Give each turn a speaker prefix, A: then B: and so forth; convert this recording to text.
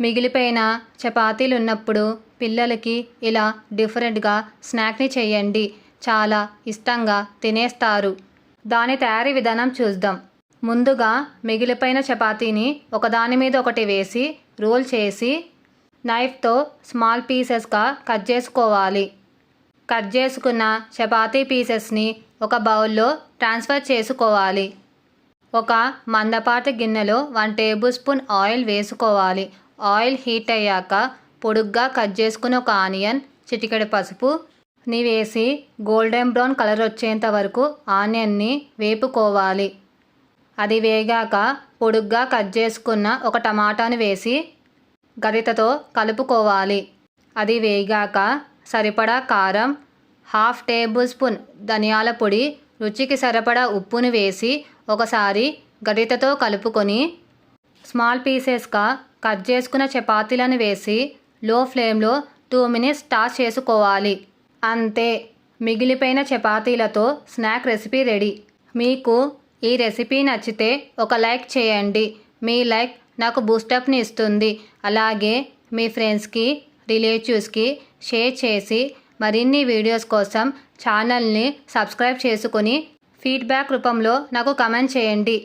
A: మిగిలిపోయిన చపాతీలు ఉన్నప్పుడు పిల్లలకి ఇలా డిఫరెంట్గా స్నాక్ని చేయండి. చాలా ఇష్టంగా తినేస్తారు. దాని తయారీ విధానం చూద్దాం. ముందుగా మిగిలిపోయిన చపాతీని ఒకదాని మీద ఒకటి వేసి రోల్ చేసి నైఫ్తో స్మాల్ పీసెస్గా కట్ చేసుకోవాలి. కట్ చేసుకున్న చపాతీ పీసెస్ని ఒక బౌల్లో ట్రాన్స్ఫర్ చేసుకోవాలి. ఒక మందపాటి గిన్నెలో వన్ టేబుల్ స్పూన్ ఆయిల్ వేసుకోవాలి. ఆయిల్ హీట్ అయ్యాక పొడుగ్గా కట్ చేసుకున్న ఒక ఆనియన్ చిటికెడు పసుపు ని వేసి గోల్డెన్ బ్రౌన్ కలర్ వచ్చేంత వరకు ఆనియన్ని వేపుకోవాలి. అది వేగాక పొడుగ్గా కట్ చేసుకున్న ఒక టమాటాని వేసి గరిటతో కలుపుకోవాలి. అది వేగాక సరిపడా కారం హాఫ్ టేబుల్ స్పూన్ ధనియాల పొడి రుచికి సరిపడా ఉప్పును వేసి ఒకసారి గరిటతో కలుపుకొని స్మాల్ పీసెస్గా కట్ చేసుకున్న చపాతీలను వేసి లో ఫ్లేమ్లో టూ మినిట్స్ టాస్ చేసుకోవాలి. అంతే. మిగిలిపోయిన చపాతీలతో స్నాక్ రెసిపీ రెడీ. మీకు ఈ రెసిపీ నచ్చితే ఒక లైక్ చేయండి. మీ లైక్ నాకు బూస్టప్ని ఇస్తుంది. అలాగే మీ ఫ్రెండ్స్కి రిలేటివ్స్కి షేర్ చేసి మరిన్ని వీడియోస్ కోసం ఛానల్ని సబ్స్క్రైబ్ చేసుకొని ఫీడ్బ్యాక్ రూపంలో నాకు కమెంట్ చేయండి.